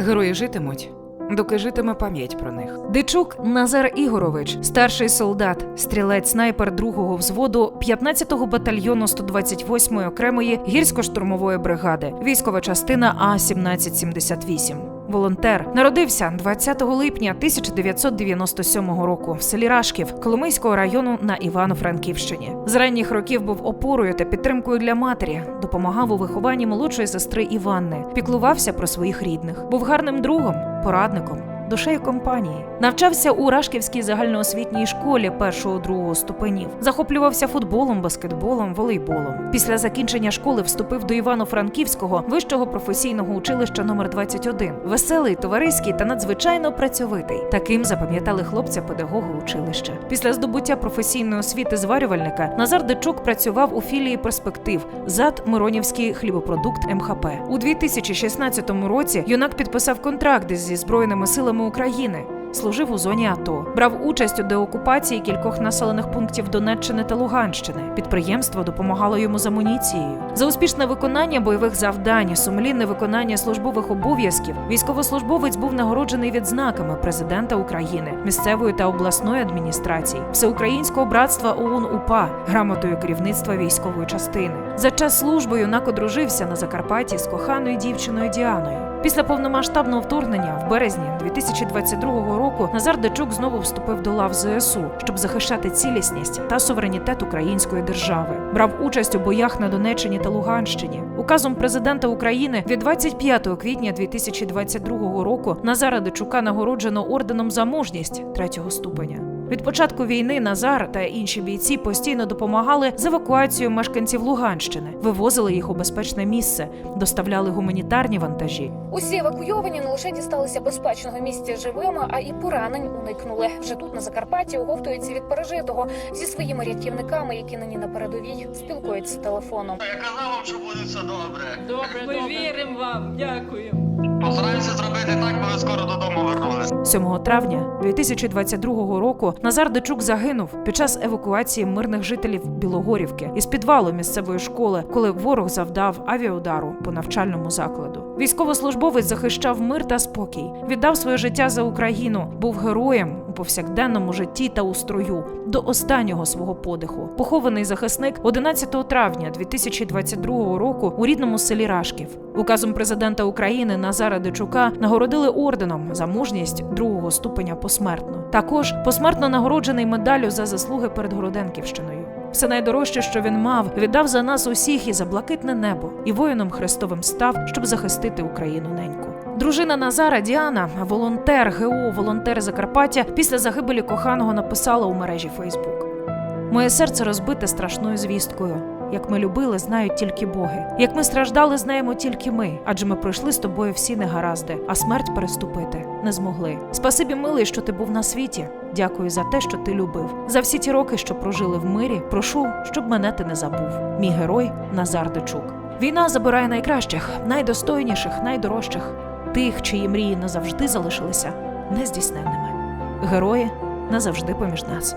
Герої житимуть, доки житиме пам'ять про них. Дичук Назар Ігорович, старший солдат, стрілець снайпер другого взводу 15-го батальйону 128-ї окремої гірсько-штурмової бригади, військова частина А 1778 Волонтер народився 20 липня 1997 року в селі Рашків Коломийського району на Івано-Франківщині. З ранніх років був опорою та підтримкою для матері, допомагав у вихованні молодшої сестри Іванни, піклувався про своїх рідних, був гарним другом, порадником. Душею компанії навчався у Рашківській загальноосвітній школі першого-другого ступенів, захоплювався футболом, баскетболом, волейболом. Після закінчення школи вступив до Івано-Франківського вищого професійного училища номер 21 Веселий, товариський та надзвичайно працьовитий. Таким запам'ятали хлопця педагоги училища. Після здобуття професійної освіти зварювальника Назар Дичук працював у філії перспектив ЗАД Миронівський хлібопродукт МХП. У 2016 році юнак підписав контракт зі збройними силами України. Служив у зоні АТО, брав участь у деокупації кількох населених пунктів Донеччини та Луганщини. Підприємство допомагало йому з амуніцією. За успішне виконання бойових завдань, сумлінне виконання службових обов'язків. Військовослужбовець був нагороджений відзнаками президента України, місцевої та обласної адміністрації, всеукраїнського братства ОУН УПА, грамотою керівництва військової частини. За час служби юнак одружився на Закарпатті з коханою дівчиною Діаною. Після повномасштабного вторгнення в березні 2022 року Назар Дичук знову вступив до лав ЗСУ, щоб захищати цілісність та суверенітет української держави. Брав участь у боях на Донеччині та Луганщині. Указом президента України від 25 квітня 2022 року Назара Дичука нагороджено орденом за мужність третього ступеня. Від початку війни Назар та інші бійці постійно допомагали з евакуацією мешканців Луганщини, вивозили їх у безпечне місце, доставляли гуманітарні вантажі. Усі евакуйовані не лише дісталися безпечного місця живими, а і поранень уникнули. Вже тут на Закарпатті оговтуються від пережитого зі своїми рятівниками, які нині на передовій спілкуються телефоном. Я казав вам, що буде все добре. Добре, Ми віримо вам, дякую. Постараюся зробити так, бо ви скоро додому вернулись. 7 травня 2022 року Назар Дечук загинув під час евакуації мирних жителів Білогорівки із підвалу місцевої школи, коли ворог завдав авіаудару по навчальному закладу. Військовослужбовець захищав мир та спокій, віддав своє життя за Україну, був героєм у повсякденному житті та у строю до останнього свого подиху. Похований захисник 11 травня 2022 року у рідному селі Рашків. Указом президента України Назара Дичука нагородили орденом за мужність другого ступеня посмертно. Також посмертно нагороджений медаллю за заслуги перед Городенківщиною. Все найдорожче, що він мав, віддав за нас усіх і за блакитне небо, і воїном Христовим став, щоб захистити Україну неньку. Дружина Назара Діана, волонтер ГО, волонтер Закарпаття, після загибелі коханого написала у мережі Фейсбук. Моє серце розбите страшною звісткою. Як ми любили, знають тільки боги. Як ми страждали, знаємо тільки ми, адже ми пройшли з тобою всі негаразди, а смерть переступити не змогли. Спасибі, милий, що ти був на світі. Дякую за те, що ти любив. За всі ті роки, що прожили в мирі, прошу, щоб мене ти не забув. Мій герой Назар Дичук. Війна забирає найкращих, найдостойніших, найдорожчих, тих, чиї мрії назавжди залишилися нездійсненними. Герої назавжди поміж нас.